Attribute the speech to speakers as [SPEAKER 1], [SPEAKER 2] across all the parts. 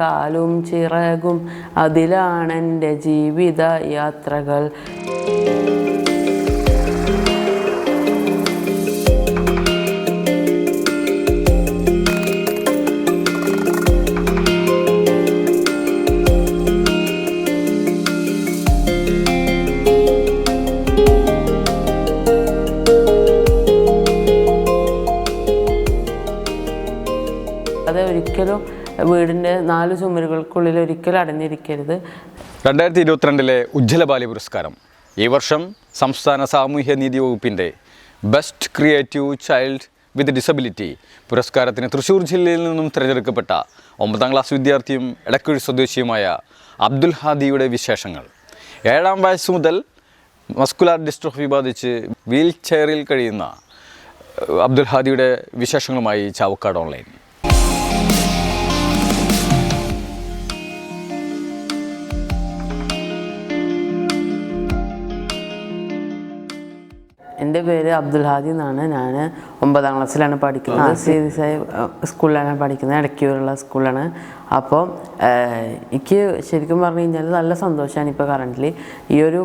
[SPEAKER 1] കാലും ചിറകും അതിലാണെന്റെ ജീവിത യാത്രകൾ. ഒരിക്കലും വീടിന്റെ നാല് ചുമരുകൾക്കുള്ളിൽ ഒരിക്കലും അടഞ്ഞിരിക്കരുത്.
[SPEAKER 2] രണ്ടായിരത്തി ഇരുപത്തിരണ്ടിലെ ഉജ്ജ്വല ബാല്യ പുരസ്കാരം. ഈ വർഷം സംസ്ഥാന സാമൂഹ്യ നീതി വകുപ്പിന്റെ best creative child with disability പുരസ്കാരത്തിന് തൃശ്ശൂർ ജില്ലയിൽ നിന്നും തിരഞ്ഞെടുക്കപ്പെട്ട ഒമ്പതാം ക്ലാസ് വിദ്യാർത്ഥിയും ഇടക്കുഴി സ്വദേശിയുമായ അബ്ദുൽ ഹാദിയുടെ വിശേഷങ്ങൾ. ഏഴാം വയസ്സ് മുതൽ മസ്കുലാർ ഡിസ്ട്രോഫി ബാധിച്ച് വീൽ ചെയറിൽ കഴിയുന്ന അബ്ദുൽ ഹാദിയുടെ വിശേഷങ്ങളുമായി ചാവക്കാട് ഓൺലൈൻ.
[SPEAKER 1] എന്റെ പേര് അബ്ദുൽ ഹാദി എന്നാണ്. ഞാൻ ഒമ്പതാം ക്ലാസ്സിലാണ് പഠിക്കുന്നത്. സി ഡി സൈ സ്കൂളിലാണ് പഠിക്കുന്നത്. ഇടയ്ക്കൂരുള്ള സ്കൂളാണ് അപ്പോൾ എനിക്ക് ശരിക്കും പറഞ്ഞു കഴിഞ്ഞാൽ നല്ല സന്തോഷമാണ് ഇപ്പോൾ കറന്റ് ഈ ഒരു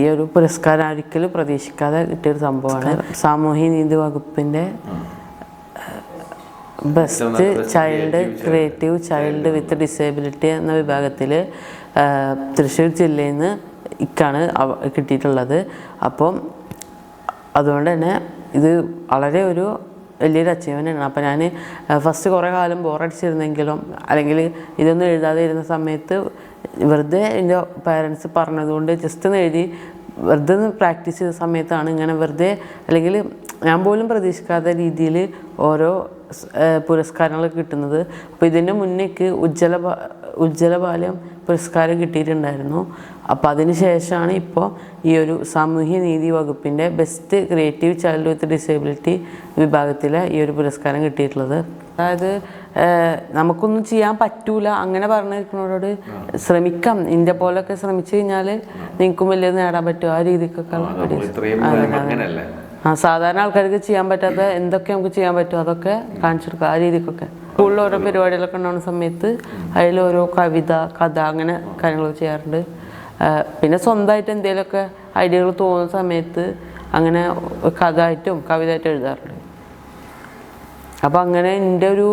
[SPEAKER 1] ഈ ഒരു പുരസ്കാരം ഒരിക്കലും പ്രതീക്ഷിക്കാതെ കിട്ടിയൊരു സംഭവമാണ്. സാമൂഹ്യ നീതി വകുപ്പിന്റെ best child creative child with disability എന്ന വിഭാഗത്തിൽ തൃശ്ശൂർ ജില്ലയിൽ നിന്ന് ഇക്കാണ് കിട്ടിയിട്ടുള്ളത്. അപ്പം അതുകൊണ്ട് തന്നെ ഇത് വളരെ ഒരു വലിയൊരു അച്ചീവ്മെന്റ് ആണ്. അപ്പോൾ ഞാൻ ഫസ്റ്റ് കുറേ കാലം ബോറടിച്ചിരുന്നെങ്കിലും അല്ലെങ്കിൽ ഇതൊന്നും എഴുതാതെ ഇരുന്ന സമയത്ത് വെറുതെ എന്റെ പാരൻസ് പറഞ്ഞതുകൊണ്ട് ജസ്റ്റ് ഒന്ന് എഴുതി വെറുതെ ഒന്ന് പ്രാക്ടീസ് ചെയ്ത സമയത്താണ് ഇങ്ങനെ വെറുതെ അല്ലെങ്കിൽ ഞാൻ പോലും പ്രതീക്ഷിക്കാത്ത രീതിയിൽ ഓരോ പുരസ്കാരങ്ങൾ കിട്ടുന്നത്. അപ്പോൾ ഇതിന്റെ മുന്നേക്ക് ഉജ്ജ്വല ഉജ്ജ്വല ബാല്യം പുരസ്കാരം കിട്ടിയിട്ടുണ്ടായിരുന്നു. അപ്പോൾ അതിന് ശേഷമാണ് ഇപ്പോൾ ഈ ഒരു സാമൂഹ്യ നീതി വകുപ്പിന്റെ best creative child with disability വിഭാഗത്തിലെ ഈ ഒരു പുരസ്കാരം കിട്ടിയിട്ടുള്ളത്. അതായത് നമുക്കൊന്നും ചെയ്യാൻ പറ്റൂല അങ്ങനെ പറഞ്ഞിരിക്കുന്നവരോട് ശ്രമിക്കാം. ഇന്ത്യ പോലൊക്കെ ശ്രമിച്ചു കഴിഞ്ഞാൽ നിങ്ങൾക്കും വലിയ നേടാൻ പറ്റും. ആ രീതിക്കൊക്കെ ആ സാധാരണ ആൾക്കാർക്ക് ചെയ്യാൻ പറ്റാത്ത എന്തൊക്കെ നമുക്ക് ചെയ്യാൻ പറ്റുമോ അതൊക്കെ കാണിച്ചു കൊടുക്കുക ആ രീതിക്കൊക്കെ. സ്കൂളിൽ ഓരോ പരിപാടികളൊക്കെ ഉണ്ടാകുന്ന സമയത്ത് അതിൽ ഓരോ കവിത കഥ അങ്ങനെ കാര്യങ്ങൾ ചെയ്യാറുണ്ട്. പിന്നെ സ്വന്തമായിട്ട് എന്തെങ്കിലുമൊക്കെ ഐഡിയകൾ തോന്നുന്ന സമയത്ത് അങ്ങനെ കഥ ആയിട്ടും കവിത ആയിട്ടും എഴുതാറുണ്ട്. അപ്പം അങ്ങനെ എന്റെ ഒരു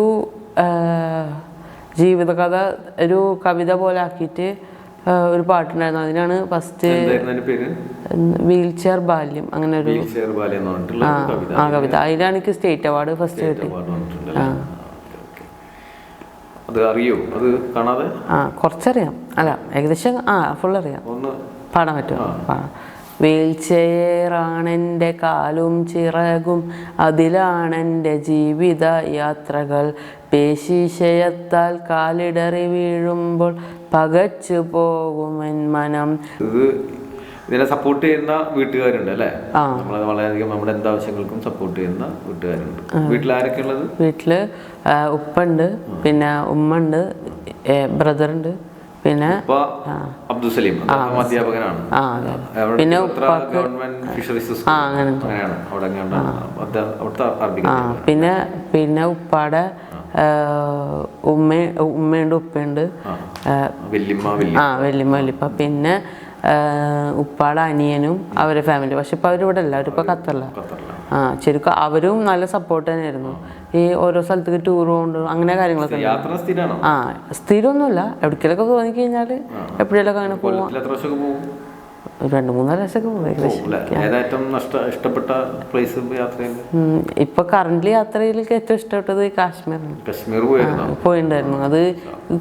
[SPEAKER 1] ജീവിതകഥ ഒരു കവിത പോലെ ആക്കിയിട്ട് ഒരു പാട്ടുണ്ടായിരുന്നു. അതിനാണ് ഫസ്റ്റ് വീൽ ചെയർ ബാല്യം അങ്ങനെ ഒരു ആ കവിത. അതിലാണ് എനിക്ക് സ്റ്റേറ്റ് അവാർഡ് ഫസ്റ്റ് കിട്ടി.
[SPEAKER 3] അത് അറിയോ? അത് കാണാതെ?
[SPEAKER 1] ആ കുറച്ചറിയാം. അല്ല ഏകദേശം ആ ഫുൾ അറിയാം. പാടാൻ പറ്റുമോ? പാടാം വീൽ ചെയറാണെന്റെ കാലും ചിറകും. അതിലാണെന്റെ ജീവിത യാത്രകൾ പേശീശയത്താൽ കാലിടറി വീഴുമ്പോൾ പകച്ചു പോകുമെൻ മനം.
[SPEAKER 3] ഇത് ഇതിനെ സപ്പോർട്ട് ചെയ്യുന്ന വീട്ടുകാരുണ്ട് അല്ലേ?
[SPEAKER 1] ആ.
[SPEAKER 3] നമ്മളെ വളരെയധികം നമ്മുടെ എന്താവശ്യങ്ങൾക്കും സപ്പോർട്ട് ചെയ്യുന്ന വീട്ടുകാരുണ്ട്. വീട്ടിൽ ആരൊക്കെ ഉള്ളത്?
[SPEAKER 1] വീട്ടിൽ ഉപ്പുണ്ട് പിന്നെ ഉമ്മ ഉണ്ട് ബ്രദറുണ്ട് പിന്നെ
[SPEAKER 3] ഉപ്പ അബ്ദുൽ സലീം അദ്ദേഹം അധ്യാപകനാണ്.
[SPEAKER 1] പിന്നെ പിന്നെ പിന്നെ ഉപ്പാടെ ഉമ്മ ഉമ്മയുണ്ട് ഉപ്പയുണ്ട്. ആ,
[SPEAKER 3] വല്യമ്മ
[SPEAKER 1] വല്യപ്പ. പിന്നെ ഉപ്പാട ഉപ്പാടെ അനിയനും അവരെ ഫാമിലി പക്ഷെ ഇപ്പൊ അവരിവിടെ അല്ല. അവരിപ്പോ ഖത്തറില്ല ആ ശരിക്കും അവരും നല്ല സപ്പോർട്ട് തന്നെയായിരുന്നു. ഈ ഓരോ സ്ഥലത്തേക്ക് ടൂർ കൊണ്ട് അങ്ങനെ കാര്യങ്ങളൊക്കെ ഉണ്ട്. ആ സ്ഥിരമൊന്നുമില്ല എവിടേക്കെങ്കിലൊക്കെ തോന്നിക്കഴിഞ്ഞാൽ എപ്പോഴെങ്കിലൊക്കെ അങ്ങനെ പോകും
[SPEAKER 3] കൊല്ലത്തിൽ എത്ര വർഷമൊക്കെ പോകും
[SPEAKER 1] ഒരു രണ്ട് മൂന്നാൽ ലക്ഷമൊക്കെ പോകും ഏകദേശം.
[SPEAKER 3] ഇഷ്ടപ്പെട്ട പ്ലേസ്
[SPEAKER 1] ഇപ്പൊ കറന്റ് യാത്രയിലേക്ക് ഏറ്റവും ഇഷ്ടപ്പെട്ടത് കാശ്മീറാണ്
[SPEAKER 3] കാശ്മീർ
[SPEAKER 1] പോയിണ്ടായിരുന്നു. അത്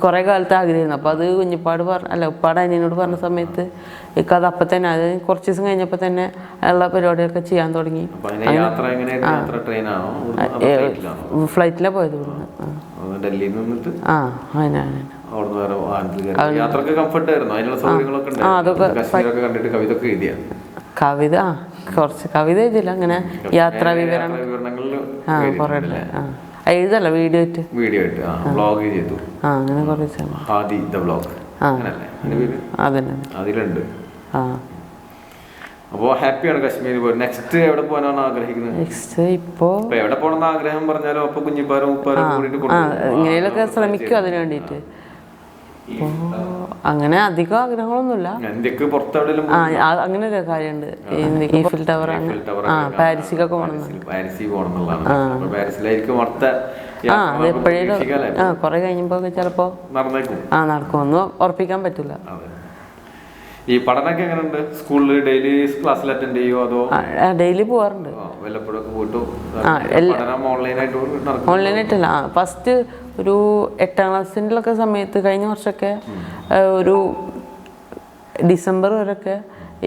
[SPEAKER 1] കുറെ കാലത്ത് ആഗ്രഹമായിരുന്നു അപ്പൊ അത് കുഞ്ഞിപ്പാട് പറഞ്ഞ അല്ല ഉപ്പാട് അനിയനോട് പറഞ്ഞ സമയത്ത് ഇപ്പൊ അത് അപ്പൊ തന്നെ അത് കുറച്ച് ദിവസം കഴിഞ്ഞപ്പോ തന്നെ ഉള്ള പരിപാടികളൊക്കെ ചെയ്യാൻ തുടങ്ങി.
[SPEAKER 3] ഫ്ലൈറ്റിലാണോ
[SPEAKER 1] പോയത് ഇവിടുന്ന്.
[SPEAKER 3] ഡൽഹിയിൽ നിന്നിട്ട്
[SPEAKER 1] ആ അതിനാണ്
[SPEAKER 3] അവിടുന്ന് വേറെ വാഹനത്തിൽ യാത്രയ്ക്ക് കംഫർട്ട് ആയിരുന്നു. അതിനുള്ള സൗകര്യങ്ങളൊക്കെ ഉണ്ടായിരുന്നു. കശ്മീരൊക്കെ കണ്ടിട്ട് കവിതൊക്കെ എഴുതിയാണ്
[SPEAKER 1] കവിത കുറച്ച് കവിത എഴുതില്ല അങ്ങനെ യാത്രാ വിവരണം ആ കുറേ എഴുതല്ല വീഡിയോ ആയിട്ട്?
[SPEAKER 3] വീഡിയോ ആയിട്ട് ആ വ്ളോഗ് ചെയ്തു.
[SPEAKER 1] ആ അങ്ങനെ കുറേ
[SPEAKER 3] ആദി ദ ബ്ലോഗ്
[SPEAKER 1] അതന്നെ.
[SPEAKER 3] അതിലുണ്ട്.
[SPEAKER 1] ആ.
[SPEAKER 3] അപ്പോൾ ഹാപ്പിയാണ് കാശ്മീരിൽ പോയി നെക്സ്റ്റ് എവിടെ പോകാനാണ് ആഗ്രഹിക്കുന്നത്?
[SPEAKER 1] നെക്സ്റ്റ്
[SPEAKER 3] ഇപ്പോ എവിടെ പോകണമെന്ന് ആഗ്രഹം പറഞ്ഞാലും അപ്പൊ കുഞ്ഞിപ്പാരും ഉപ്പാരും കൂടിയിട്ട്
[SPEAKER 1] ഇങ്ങനെയൊക്കെ ശ്രമിക്കും അതിന് വേണ്ടിട്ട് അങ്ങനെ അധികം ആഗ്രഹങ്ങളൊന്നുമില്ല.
[SPEAKER 3] ഇന്ത്യയ്ക്ക് പുറത്തെവിടെയും
[SPEAKER 1] അങ്ങനെ ഒരു കാര്യമുണ്ട്. ഈഫിൽ ടവർ ആ പാരീസിക്കൊക്കെ പോകണം.
[SPEAKER 3] പാരീസിൽ പോകണം പാരീസിലായിരിക്കും
[SPEAKER 1] ആ അത് എപ്പോഴേലും
[SPEAKER 3] പ്രതീക്ഷിക്കാല്ലേ?
[SPEAKER 1] ആ കുറെ കഴിയുമ്പോ ചിലപ്പോ ആ നടക്കുമെന്ന് ഉറപ്പിക്കാൻ പറ്റില്ല.
[SPEAKER 3] അതെ. ഈ പഠനമൊക്കെ എങ്ങനെയുണ്ട്? സ്കൂളിൽ ഡെയിലി ക്ലാസ്സിൽ അറ്റൻഡ് ചെയ്യുമോ അതോ?
[SPEAKER 1] ഡെയിലി പോവാറുണ്ട്.
[SPEAKER 3] വല്ലപ്പോഴൊക്കെ പോയിട്ട്
[SPEAKER 1] ഓൺലൈനായിട്ടല്ല ഫസ്റ്റ് ഒരു എട്ടാം ക്ലാസ്സിന്റെ സമയത്ത് കഴിഞ്ഞ വർഷമൊക്കെ ഒരു ഡിസംബർ വരെയൊക്കെ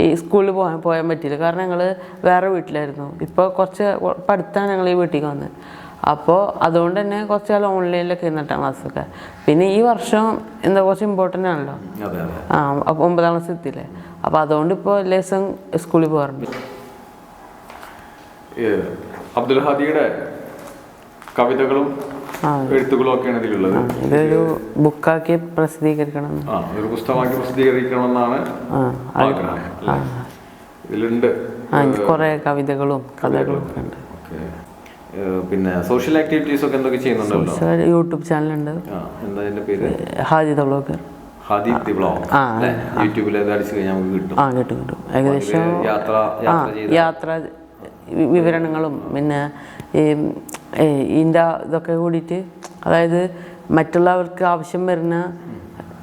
[SPEAKER 1] ഈ സ്കൂളിൽ പോകാൻ പോകാൻ പറ്റിയില്ല. കാരണം ഞങ്ങൾ വേറെ വീട്ടിലായിരുന്നു. ഇപ്പോൾ കുറച്ച് പഠിത്താണ് ഞങ്ങൾ ഈ വീട്ടിലേക്ക് വന്നത്. അപ്പോൾ അതുകൊണ്ട് തന്നെ കുറച്ച് കാലം ഓൺലൈനിലൊക്കെ ഇരുന്ന് എട്ടാം ക്ലാസ്സൊക്കെ പിന്നെ ഈ വർഷം എന്താ കുറച്ച് ഇമ്പോർട്ടന്റ് ആണല്ലോ. ആ അപ്പോൾ ഒമ്പതാം ക്ലാസ് എത്തിയില്ലേ? അപ്പോൾ അതുകൊണ്ട് ഇപ്പോൾ എല്ലാ ദിവസം സ്കൂളിൽ പോകാറുണ്ട്.
[SPEAKER 3] അബ്ദുൽ ഹാദിയുടെ കവിതകളും. എഴുത്തുകളും ഒക്കെയാണ് ഇതിലുള്ളത്.
[SPEAKER 1] ഇതൊരു ബുക്കാക്കി പ്രസിദ്ധീകരിക്കണം
[SPEAKER 3] ഒരു പുസ്തകമാക്കി പ്രസിദ്ധീകരിക്കണമെന്നാണ് ആഗ്രഹം. ഇതിലുണ്ട്
[SPEAKER 1] കുറേ കവിതകളും കഥകളും ഒക്കെ ഉണ്ട്.
[SPEAKER 3] പിന്നെ സോഷ്യൽ ആക്ടിവിറ്റീസ് ഒക്കെ എന്തൊക്കെ ചെയ്യുന്നുണ്ടല്ലോ?
[SPEAKER 1] സർ യൂട്യൂബ് ചാനലുണ്ട്
[SPEAKER 3] ആ എന്താ അതിന്റെ പേര്?
[SPEAKER 1] ഹാജിദ ബ്ലോഗർ
[SPEAKER 3] ബ്ലോഗ്
[SPEAKER 1] ആ,
[SPEAKER 3] യൂട്യൂബിൽ അത് അടിച്ചു കഴിഞ്ഞാൽ നമുക്ക് കിട്ടും.
[SPEAKER 1] ആ കിട്ടും കിട്ടും. ഏകദേശം
[SPEAKER 3] യാത്ര യാത്ര
[SPEAKER 1] വിവരണങ്ങളും പിന്നെ ഇതിന്റെ ഇതൊക്കെ കൂടിയിട്ട് അതായത് മറ്റുള്ളവർക്ക് ആവശ്യം വരുന്ന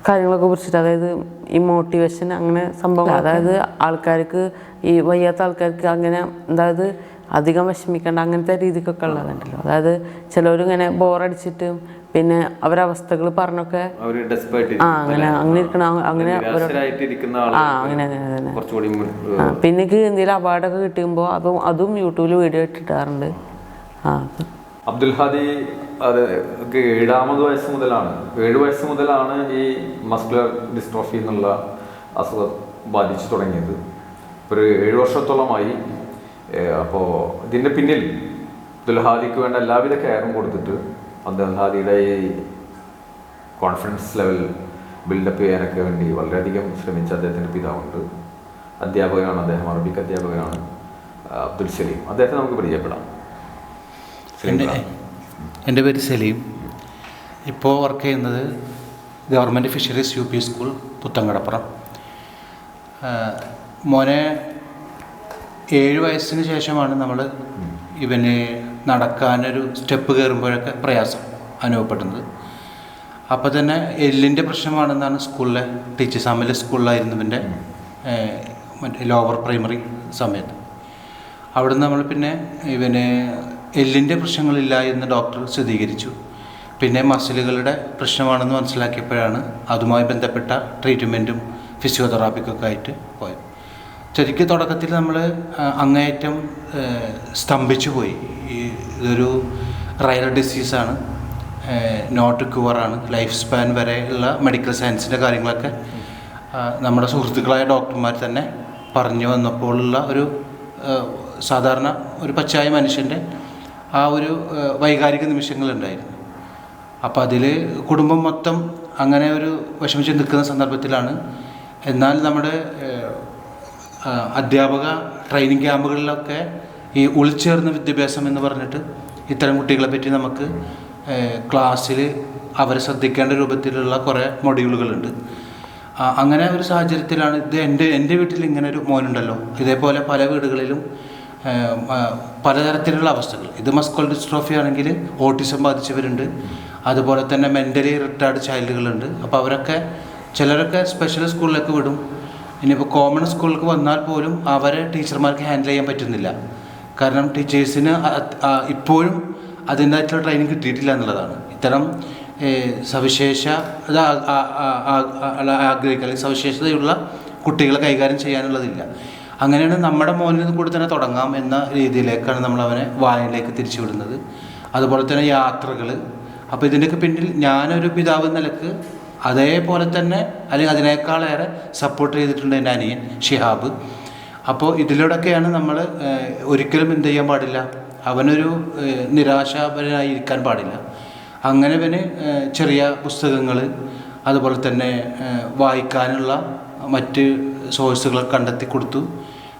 [SPEAKER 1] കാര്യങ്ങളൊക്കെ കുറിച്ചിട്ട് അതായത് ഈ മോട്ടിവേഷൻ അങ്ങനെ സംഭവം അതായത് ആൾക്കാർക്ക് ഈ വയ്യാത്ത ആൾക്കാർക്ക് അങ്ങനെ അതായത് അധികം വിഷമിക്കേണ്ട അങ്ങനത്തെ രീതിക്കൊക്കെ ഉള്ളതുണ്ടല്ലോ. അതായത് ചിലവരിങ്ങനെ ബോറടിച്ചിട്ട് പിന്നെ അവരവസ്ഥകൾ പറഞ്ഞൊക്കെ ആ അങ്ങനെ അങ്ങനെ ഇരിക്കണ അങ്ങനെ ആ അങ്ങനെ അങ്ങനെ തന്നെ പിന്നെ എനിക്ക് എന്തെങ്കിലും അവാർഡൊക്കെ കിട്ടുമ്പോൾ അതും അതും യൂട്യൂബിൽ വീഡിയോ ഇട്ടിട്ടാറുണ്ട് ആ
[SPEAKER 3] അബ്ദുൽ ഹാദി അത് ഏഴാമത് വയസ്സ് മുതലാണ്. ഏഴ് വയസ്സ് മുതലാണ് ഈ മസ്കുലർ ഡിസ്ട്രോഫി എന്നുള്ള അസുഖം ബാധിച്ചു തുടങ്ങിയത്. ഒരു ഏഴ് വർഷത്തോളമായി അപ്പോൾ ഇതിന്റെ പിന്നിൽ ദുൽഹാദിക്ക് ഹാദിക്ക് വേണ്ട എല്ലാവിധ കെയറും കൊടുത്തിട്ട് ദുൽഹാദിയുടെ ഹാദിയുടെ ഈ കോൺഫിഡൻസ് ലെവൽ ബിൽഡപ്പ് ചെയ്യാനൊക്കെ വേണ്ടി വളരെയധികം ശ്രമിച്ച അദ്ദേഹത്തിന്റെ പിതാവുണ്ട്. അധ്യാപകനാണ് അദ്ദേഹം അറബിക് അധ്യാപകനാണ് അബ്ദുൽ സലീം. അദ്ദേഹത്തെ നമുക്ക് പരിചയപ്പെടാം.
[SPEAKER 4] എന്റെ പേര് സലീം. ഇപ്പോൾ വർക്ക് ചെയ്യുന്നത് government fisheries U P school Puthenkadappuram. മോനെ ഏഴ് വയസ്സിന് ശേഷമാണ് നമ്മൾ ഇവന് നടക്കാനൊരു സ്റ്റെപ്പ് കയറുമ്പോഴൊക്കെ പ്രയാസം അനുഭവപ്പെടുന്നത്. അപ്പോൾ തന്നെ എല്ലിന്റെ പ്രശ്നമാണെന്നാണ് സ്കൂളിലെ ടീച്ചേഴ്സ് അമല സ്കൂളിലായിരുന്നു ഇവന്റെ മറ്റേ ലോവർ പ്രൈമറി സമയത്ത്. അവിടെ നമ്മൾ പിന്നെ ഇവന് എല്ലിന്റെ പ്രശ്നങ്ങളില്ല എന്ന് ഡോക്ടർ സ്ഥിരീകരിച്ചു. പിന്നെ മസിലുകളുടെ പ്രശ്നമാണെന്ന് മനസ്സിലാക്കിയപ്പോഴാണ് അതുമായി ബന്ധപ്പെട്ട ട്രീറ്റ്മെന്റും ഫിസിയോതെറാപ്പിക്കൊക്കെ ആയിട്ട് പോയത്. ശരിക്കും തുടക്കത്തിൽ നമ്മൾ അങ്ങേയറ്റം സ്തംഭിച്ചു പോയി. ഈ ഇതൊരു റയർ ഡിസീസാണ് നോട്ട് ക്യൂറാണ് ലൈഫ് സ്പാൻ വരെയുള്ള മെഡിക്കൽ സയൻസിന്റെ കാര്യങ്ങളൊക്കെ നമ്മുടെ സുഹൃത്തുക്കളായ ഡോക്ടർമാർ തന്നെ പറഞ്ഞു വന്നപ്പോഴുള്ള ഒരു സാധാരണ ഒരു പച്ചയായ മനുഷ്യന്റെ ആ ഒരു വൈകാരിക നിമിഷങ്ങളുണ്ടായിരുന്നു. അപ്പോൾ അതിൽ കുടുംബം മൊത്തം അങ്ങനെ ഒരു വിഷമിച്ച് നിൽക്കുന്ന സന്ദർഭത്തിലാണ്. എന്നാൽ നമ്മുടെ അധ്യാപക ട്രെയിനിങ് ക്യാമ്പുകളിലൊക്കെ ഈ ഉൾച്ചേർന്ന വിദ്യാഭ്യാസം എന്ന് പറഞ്ഞിട്ട് ഇത്തരം കുട്ടികളെ പറ്റി നമുക്ക് ക്ലാസ്സിൽ അവരെ ശ്രദ്ധിക്കേണ്ട രൂപത്തിലുള്ള കുറേ മൊഡ്യൂളുകളുണ്ട് അങ്ങനെ ഒരു സാഹചര്യത്തിലാണ് ഇത് എന്റെ എന്റെ വീട്ടിൽ ഇങ്ങനെ ഒരു മോനുണ്ടല്ലോ. ഇതേപോലെ പല വീടുകളിലും പലതരത്തിലുള്ള അവസ്ഥകൾ. ഇത് മസ്കോൾ ഡിസ്ട്രോഫി ആണെങ്കിൽ ഓട്ടിസം ബാധിച്ചവരുണ്ട്. അതുപോലെ തന്നെ മെന്റലി റിട്ടയർഡ് ചൈൽഡുകളുണ്ട് അപ്പോൾ അവരൊക്കെ ചിലരൊക്കെ സ്പെഷ്യൽ സ്കൂളിലേക്ക് വിടും. ഇനിയിപ്പോൾ കോമൺ സ്കൂളിലേക്ക് വന്നാൽ പോലും അവരെ ടീച്ചർമാർക്ക് ഹാൻഡിൽ ചെയ്യാൻ പറ്റുന്നില്ല. കാരണം ടീച്ചേഴ്സിന് ഇപ്പോഴും അതിന്റെതായിട്ടുള്ള ട്രെയിനിങ് കിട്ടിയിട്ടില്ല എന്നുള്ളതാണ്. ഇത്തരം സവിശേഷ ആഗ്രഹിക്കുക അല്ലെങ്കിൽ സവിശേഷതയുള്ള കുട്ടികളെ കൈകാര്യം ചെയ്യാനുള്ളതില്ല. അങ്ങനെയാണ് നമ്മുടെ മോനിൽ കൂടി തന്നെ തുടങ്ങാം എന്ന രീതിയിലേക്കാണ് നമ്മൾ അവനെ വായനയിലേക്ക് തിരിച്ചുവിടുന്നത് അതുപോലെ തന്നെ യാത്രകൾ അപ്പോൾ ഇതിന്റെയൊക്കെ പിന്നിൽ ഞാനൊരു പിതാവ് നിലയ്ക്ക് അതേപോലെ തന്നെ അല്ലെങ്കിൽ അതിനേക്കാളേറെ സപ്പോർട്ട് ചെയ്തിട്ടുണ്ട് എന്റെ അനിയൻ ഷിഹാബ്. അപ്പോൾ ഇതിലൂടെയൊക്കെയാണ് നമ്മൾ ഒരിക്കലും എന്ത് ചെയ്യാൻ പാടില്ല. അവനൊരു നിരാശാപരനായി ഇരിക്കാൻ പാടില്ല. അങ്ങനെ പിന്നെ ചെറിയ പുസ്തകങ്ങൾ അതുപോലെ തന്നെ വായിക്കാനുള്ള മറ്റ് സോഴ്സുകൾ കണ്ടെത്തി കൊടുത്തു.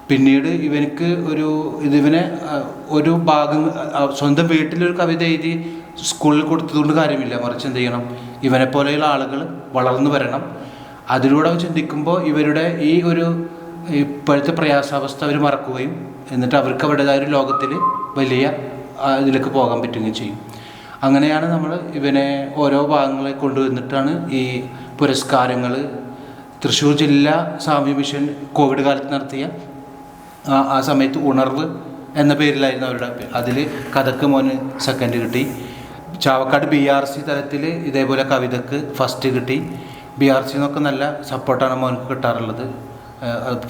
[SPEAKER 4] പിന്നീട് ഇവനക്ക് ഒരു ഇതിവനെ ഒരു ഭാഗം സ്വന്തം വീട്ടിലൊരു കവിത എഴുതി സ്കൂളിൽ കൊടുത്തതുകൊണ്ട് കാര്യമില്ല. മറിച്ച് എന്ത് ചെയ്യണം? ഇവനെ പോലെയുള്ള ആളുകൾ വളർന്നു വരണം. അതിലൂടെ ചിന്തിക്കുമ്പോൾ ഇവരുടെ ഈ ഒരു ഇപ്പോഴത്തെ പ്രയാസാവസ്ഥ അവർ മറക്കുകയും എന്നിട്ട് അവർക്ക് അവരുടേതായ ഒരു ലോകത്തിൽ വലിയ ഇതിലേക്ക് പോകാൻ പറ്റുകയും ചെയ്യും. അങ്ങനെയാണ് നമ്മൾ ഇവനെ ഓരോ ഭാഗങ്ങളെ കൊണ്ടുവന്നിട്ടാണ് ഈ പുരസ്കാരങ്ങൾ തൃശ്ശൂർ ജില്ലാ സാമ്യ മിഷൻ കോവിഡ് കാലത്ത് നടത്തിയ ആ സമയത്ത് ഉണർവ് എന്ന പേരിലായിരുന്നു അവരുടെ അതിൽ കഥക്ക് മോന് സെക്കൻഡ് കിട്ടി. ചാവക്കാട് ബി ആർ സി തലത്തിൽ ഇതേപോലെ കവിതക്ക് ഫസ്റ്റ് കിട്ടി. ബി ആർ സി എന്നൊക്കെ നല്ല സപ്പോർട്ടാണ് മോനക്ക് കിട്ടാറുള്ളത്.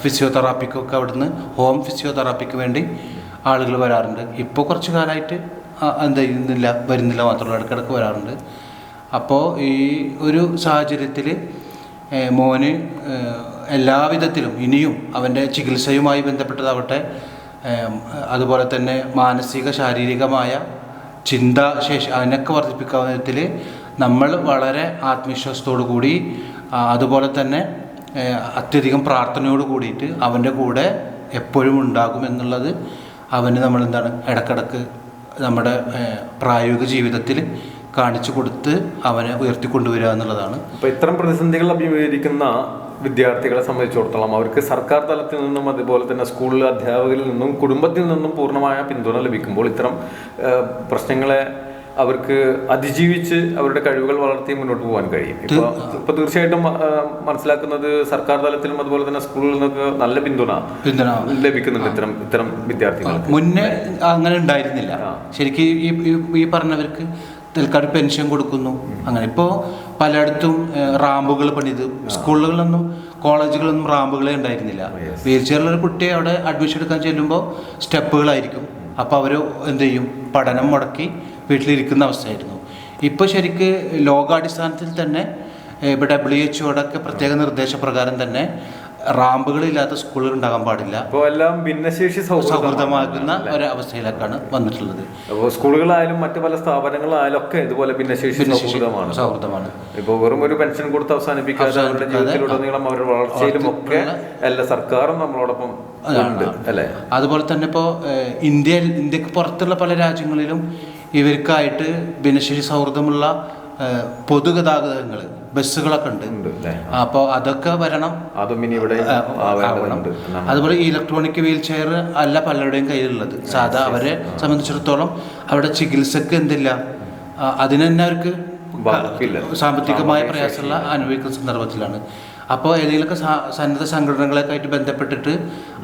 [SPEAKER 4] ഫിസിയോതെറാപ്പിക്കൊക്കെ അവിടുന്ന് ഹോം ഫിസിയോതെറാപ്പിക്ക് വേണ്ടി ആളുകൾ വരാറുണ്ട്. ഇപ്പോൾ കുറച്ച് കാലമായിട്ട് എന്താ വരുന്നില്ല മാത്രമല്ല ഇടയ്ക്കിടയ്ക്ക് വരാറുണ്ട്. അപ്പോൾ ഈ ഒരു സാഹചര്യത്തിൽ മോന് എല്ലാ എല്ലാവിധത്തിലും ഇനിയും അവന്റെ ചികിത്സയുമായി ബന്ധപ്പെട്ടതാവട്ടെ അതുപോലെ തന്നെ മാനസിക ശാരീരികമായ ചിന്താശേഷി അതിനൊക്കെ വർദ്ധിപ്പിക്കാവുന്ന വിധത്തിൽ നമ്മൾ വളരെ ആത്മവിശ്വാസത്തോടു കൂടി അതുപോലെ തന്നെ അത്യധികം പ്രാർത്ഥനയോട് കൂടിയിട്ട് അവന്റെ കൂടെ എപ്പോഴും ഉണ്ടാകും എന്നുള്ളത് അവന് നമ്മൾ എന്താണ് ഇടക്കിടക്ക് നമ്മുടെ പ്രായോഗിക ജീവിതത്തിൽ കാണിച്ചു കൊടുത്ത് അവനെ ഉയർത്തിക്കൊണ്ടുവരിക എന്നുള്ളതാണ്.
[SPEAKER 3] അപ്പോൾ ഇത്തരം പ്രതിസന്ധികൾ അഭിമുഖീകരിക്കുന്ന വിദ്യാർത്ഥികളെ സംബന്ധിച്ചിടത്തോളം അവർക്ക് സർക്കാർ തലത്തിൽ നിന്നും അതുപോലെ തന്നെ സ്കൂളിലെ അധ്യാപകരിൽ നിന്നും കുടുംബത്തിൽ നിന്നും പൂർണമായ പിന്തുണ ലഭിക്കുമ്പോൾ ഇത്തരം പ്രശ്നങ്ങളെ അവർക്ക് അതിജീവിച്ച് അവരുടെ കഴിവുകൾ വളർത്തി മുന്നോട്ട് പോകാൻ കഴിയും. ഇപ്പൊ ഇപ്പൊ തീർച്ചയായിട്ടും മനസ്സിലാക്കുന്നത് സർക്കാർ തലത്തിലും അതുപോലെ തന്നെ സ്കൂളിൽ നിന്നൊക്കെ നല്ല പിന്തുണ
[SPEAKER 4] പിന്തുണ
[SPEAKER 3] ലഭിക്കുന്നുണ്ട് ഇത്തരം ഇത്തരം വിദ്യാർത്ഥികൾ
[SPEAKER 4] മുന്നേ അങ്ങനെ ഉണ്ടായിരുന്നില്ല. ശരിക്കും ഈ ഈ- പറഞ്ഞവർക്ക് തൽക്കാലം പെൻഷൻ കൊടുക്കുന്നു. അങ്ങനെ. ഇപ്പോൾ പലയിടത്തും റാമ്പുകൾ പണിത്. സ്കൂളുകളിലൊന്നും കോളേജുകളൊന്നും റാമ്പുകളെ ഉണ്ടായിരുന്നില്ല. വീൽ ചെയറിലൊരു കുട്ടിയെ അവിടെ അഡ്മിഷൻ എടുക്കാൻ ചെല്ലുമ്പോൾ സ്റ്റെപ്പുകളായിരിക്കും. അപ്പോൾ അവർ എന്ത് ചെയ്യും? പഠനം മുടക്കി വീട്ടിലിരിക്കുന്ന അവസ്ഥയായിരുന്നു. ഇപ്പോൾ ശരിക്ക് ലോകാടിസ്ഥാനത്തിൽ തന്നെ ഇപ്പോൾ ഡബ്ല്യു എച്ച് ഒക്കെ പ്രത്യേക നിർദ്ദേശപ്രകാരം തന്നെ റാമ്പുകളില്ലാത്ത സ്കൂളുകൾ ഉണ്ടാകാൻ പാടില്ല.
[SPEAKER 3] അപ്പോൾ എല്ലാം ഭിന്നശേഷി
[SPEAKER 4] സൗഹൃദമാകുന്ന ഒരു അവസ്ഥയിലേക്കാണ് വന്നിട്ടുള്ളത്.
[SPEAKER 3] അപ്പോൾ സ്കൂളുകളായാലും മറ്റു പല സ്ഥാപനങ്ങളായാലും ഒക്കെ ഇതുപോലെ ഭിന്നശേഷി സൗഹൃദമാണ്.
[SPEAKER 4] സൗഹൃദമാണ്.
[SPEAKER 3] ഇപ്പൊ വെറും ഒരു പെൻഷൻ കൊടുത്ത് അവസാനിപ്പിക്കാതെ അവരുടെ ജീവിതത്തിലുടനീളം അവരുടെ വളർച്ചയിലും ഒക്കെ എല്ലാ സർക്കാരും നമ്മളോടൊപ്പം അല്ലെ?
[SPEAKER 4] അതുപോലെ തന്നെ ഇപ്പോൾ ഇന്ത്യയിൽ ഇന്ത്യയ്ക്ക് പുറത്തുള്ള പല രാജ്യങ്ങളിലും ഇവർക്കായിട്ട് ഭിന്നശേഷി സൗഹൃദമുള്ള പൊതുഗതാഗതങ്ങൾ ബസ്സുകളൊക്കെ ഉണ്ട്. അപ്പോൾ അതൊക്കെ വരണം.
[SPEAKER 3] അതും ഇനി ഇവിടെ
[SPEAKER 4] അതുപോലെ ഈ ഇലക്ട്രോണിക് വീൽ ചെയർ അല്ല പലരുടെയും കയ്യിലുള്ളത്. സാധാ അവരെ സംബന്ധിച്ചിടത്തോളം അവരുടെ ചികിത്സക്ക് എന്തില്ല. അതിന് തന്നെ അവർക്ക്. സാമ്പത്തികമായ പ്രയാസമുള്ള അനുഭവിക്കുന്ന സന്ദർഭത്തിലാണ്. അപ്പോൾ ഏതെങ്കിലുമൊക്കെ സന്നദ്ധ സംഘടനകളൊക്കെ ആയിട്ട് ബന്ധപ്പെട്ടിട്ട്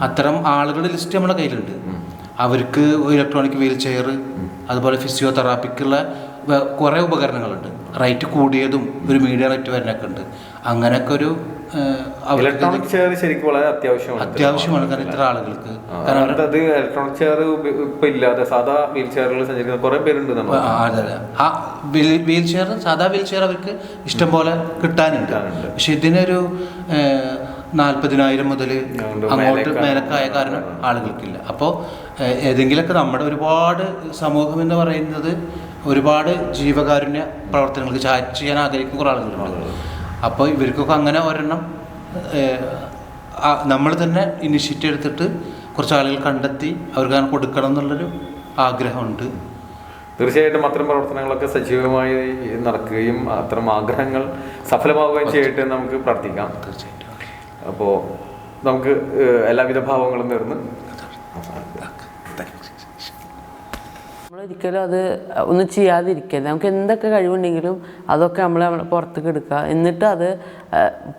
[SPEAKER 4] അത്തരം ആളുകളുടെ ലിസ്റ്റ് നമ്മുടെ കയ്യിലുണ്ട്. അവർക്ക് ഇലക്ട്രോണിക് വീൽ ചെയർ അതുപോലെ ഫിസിയോതെറാപ്പിക്കുള്ള കുറേ ഉപകരണങ്ങളുണ്ട്. റേറ്റ് കൂടിയതും ഒരു മീഡിയ റേറ്റ് വരുന്നൊക്കെ ഉണ്ട്. അങ്ങനെയൊക്കെ ഒരു
[SPEAKER 3] ഇലക്ട്രോണിക് ചെയർ ശരിക്കും വളരെ അത്യാവശ്യമാണ്
[SPEAKER 4] അത്യാവശ്യമാണ് കാരണം ഇത്ര ആളുകൾക്ക്.
[SPEAKER 3] കാരണം അത് ഇലക്ട്രോണിക് ചെയർ ഇപ്പൊ ഇല്ലാതെ സാധാ വീൽ ചെയറുകൾ സഞ്ചരിക്കുന്ന കുറെ പേരുണ്ട്
[SPEAKER 4] അതെ ആ വീൽ- ചെയർ സാധാ വീൽ ചെയർ അവർക്ക് ഇഷ്ടം പോലെ കിട്ടാനുണ്ട്. പക്ഷെ ഇതിനൊരു നാൽപ്പതിനായിരം മുതൽ അങ്ങോട്ട് മേലക്കായ കാരണം ആളുകൾക്കില്ല. അപ്പോൾ ഏതെങ്കിലുമൊക്കെ നമ്മുടെ ഒരുപാട് സമൂഹം എന്ന് പറയുന്നത് ഒരുപാട് ജീവകാരുണ്യ പ്രവർത്തനങ്ങൾക്ക് ചാറ്റ് ചെയ്യാൻ ആഗ്രഹിക്കുന്ന കുറേ ആളുകളുണ്ട്. അപ്പോൾ ഇവർക്കൊക്കെ അങ്ങനെ ഒരെണ്ണം നമ്മൾ തന്നെ ഇനിഷ്യേറ്റീവ് എടുത്തിട്ട് കുറച്ച് ആളുകൾ കണ്ടെത്തി അവർക്ക് അങ്ങനെ കൊടുക്കണം എന്നുള്ളൊരു ആഗ്രഹമുണ്ട്.
[SPEAKER 3] തീർച്ചയായിട്ടും അത്തരം പ്രവർത്തനങ്ങളൊക്കെ സജീവമായി നടക്കുകയും അത്തരം ആഗ്രഹങ്ങൾ സഫലമാവുകയും ചെയ്യട്ടെ നമുക്ക് പ്രാർത്ഥിക്കാം.
[SPEAKER 4] തീർച്ചയായിട്ടും.
[SPEAKER 3] അപ്പോൾ നമുക്ക് എല്ലാവിധ ഭാവങ്ങളും നേർന്ന്
[SPEAKER 1] നമ്മളൊരിക്കലും അത് ഒന്നും ചെയ്യാതിരിക്കരുത്. നമുക്ക് എന്തൊക്കെ കഴിവുണ്ടെങ്കിലും അതൊക്കെ നമ്മൾ പുറത്തേക്ക് എടുക്കുക. എന്നിട്ട് അത്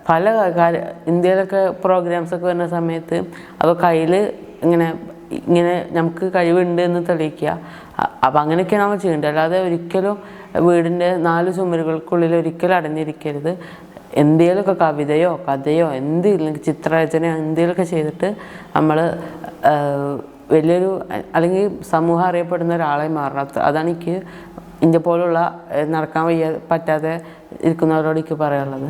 [SPEAKER 1] പല കാര്യ ഇന്ത്യയിലൊക്കെ പ്രോഗ്രാംസൊക്കെ വരുന്ന സമയത്ത് അപ്പോൾ കയ്യിൽ ഇങ്ങനെ ഇങ്ങനെ നമുക്ക് കഴിവുണ്ട് എന്ന് തെളിയിക്കുക. അപ്പം അങ്ങനെയൊക്കെയാണ് നമ്മൾ ചെയ്യേണ്ടത്. അല്ലാതെ ഒരിക്കലും വീടിന്റെ നാല് ചുമരുകൾക്കുള്ളിൽ ഒരിക്കലും അടഞ്ഞിരിക്കരുത്. എന്തെങ്കിലുമൊക്കെ കവിതയോ കഥയോ എന്തെങ്കിലും ചിത്രരചനയോ എന്തെങ്കിലുമൊക്കെ ചെയ്തിട്ട് നമ്മൾ വലിയൊരു അല്ലെങ്കിൽ സമൂഹം അറിയപ്പെടുന്ന ഒരാളെ മാറണം അതാണെനിക്ക് ഇന്ത്യ പോലുള്ള നടക്കാൻ വയ്യ പറ്റാതെ ഇരിക്കുന്നവരോട് എനിക്ക് പറയാനുള്ളത്.